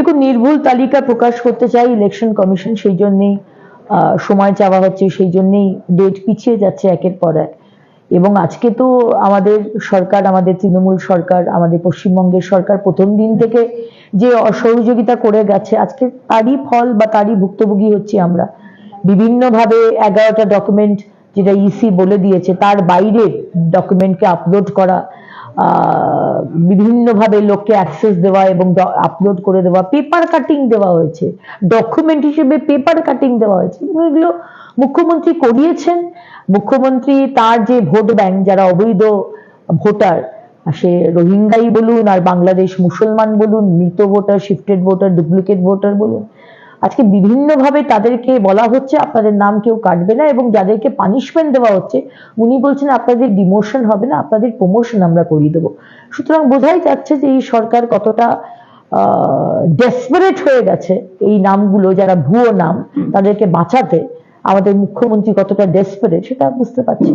দেখুন, নির্ভুল তালিকা প্রকাশ করতে চাই ইলেকশন কমিশন সেই জন্যেই সময় চাওয়া হচ্ছে সেই জন্যেই ডেট পিছিয়ে যাচ্ছে একের পর এক। এবং আজকে তো আমাদের সরকার, আমাদের তৃণমূল সরকার, আমাদের পশ্চিমবঙ্গের সরকার প্রথম দিন থেকে যে অসহযোগিতা করে গেছে, আজকে তারই ফল বা তারই ভুক্তভোগী হচ্ছি আমরা। বিভিন্নভাবে এগারোটা ডকুমেন্ট যেটা ইসি বলে দিয়েছে, তার বাইরে ডকুমেন্টকে আপলোড করা বিভিন্নভাবে লোককে অ্যাক্সেস দেওয়া এবং আপলোড করে দেওয়া পেপার কাটিং দেওয়া হয়েছে ডকুমেন্ট হিসেবে পেপার কাটিং দেওয়া হয়েছে। এগুলো মুখ্যমন্ত্রী করিয়েছেন। মুখ্যমন্ত্রী তার যে ভোট ব্যাংক যারা অবৈধ ভোটার, সে রোহিঙ্গাই বলুন আর বাংলাদেশ মুসলমান বলুন, মৃত voter shifted voter duplicate voter বলুন আজকে বিভিন্নভাবে তাদেরকে বলা হচ্ছে, আপনাদের নাম কেউ কাটবে না এবং যাদেরকে পানিশমেন্ট দেওয়া হচ্ছে, উনি বলছেন আপনাদের ডিমোশন হবে না, আপনাদের প্রমোশন আমরা করিয়ে দেবো। সুতরাং বোঝাই যাচ্ছে যে এই সরকার কতটা ডেসপারেট হয়ে গেছে, এই নামগুলো যারা ভুয়ো নাম, তাদেরকে বাঁচাতে, আমাদের মুখ্যমন্ত্রী কতটা ডেসপারেট সেটা বুঝতে পারছি।